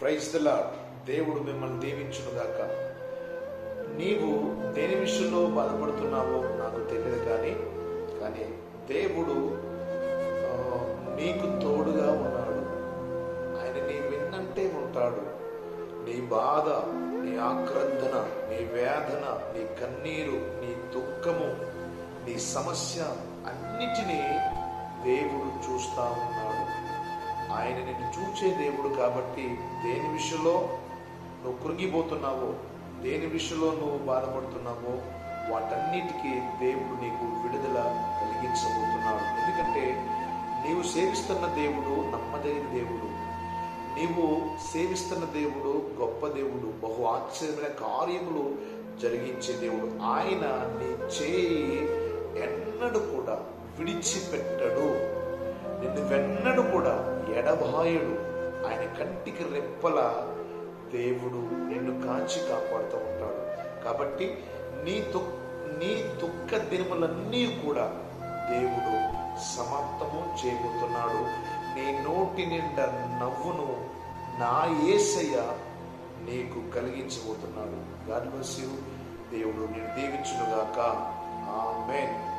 Praise the దేవుడు మిమ్మల్ని దీవించునుగాక. నీవు దేని విషయంలో బాధపడుతున్నావో నాకు తెలియదు కానీ కానీ దేవుడు నీకు తోడుగా ఉన్నాడు. ఆయన నీ విన్నంటే ఉంటాడు. నీ బాధ నీ ఆక్రందన నీ వేదన నీ కన్నీరు నీ దుఃఖము నీ సమస్య అన్నిటినీ దేవుడు చూస్తా ఉన్నాడు ఆయన నిన్ను చూచే దేవుడు కాబట్టి దేని విషయంలో నువ్వు కృంగిపోతున్నావో దేని విషయంలో నువ్వు బాధపడుతున్నావో వాటన్నిటికీ దేవుడు నీకు విడుదల కలిగించబోతున్నాడు. ఎందుకంటే నీవు సేవిస్తున్న దేవుడు నమ్మదగిన దేవుడు. నీవు సేవిస్తున్న దేవుడు గొప్ప దేవుడు బహు ఆశ్చర్యమైన కార్యములు జరిగించే దేవుడు. ఆయన నీ చేయి ఎన్నడూ కూడా విడిచిపెట్టడు. నిన్ను వెన్నడు కూడా ఎడబాయుడు. ఆయన కంటికి రెప్పల దేవుడు నిన్ను కాచి కాపాడుతూ ఉంటాడు. కాబట్టి నీ దు నీ దుఃఖ దినములన్నీ కూడా దేవుడు సమాప్తము చేయబోతున్నాడు. నీ నోటి నిండా నవ్వును నా ఏసయ్య నీకు కలిగించబోతున్నాడు. God bless you. దేవుడు నేను దీవించునుగాక. ఆమెన్.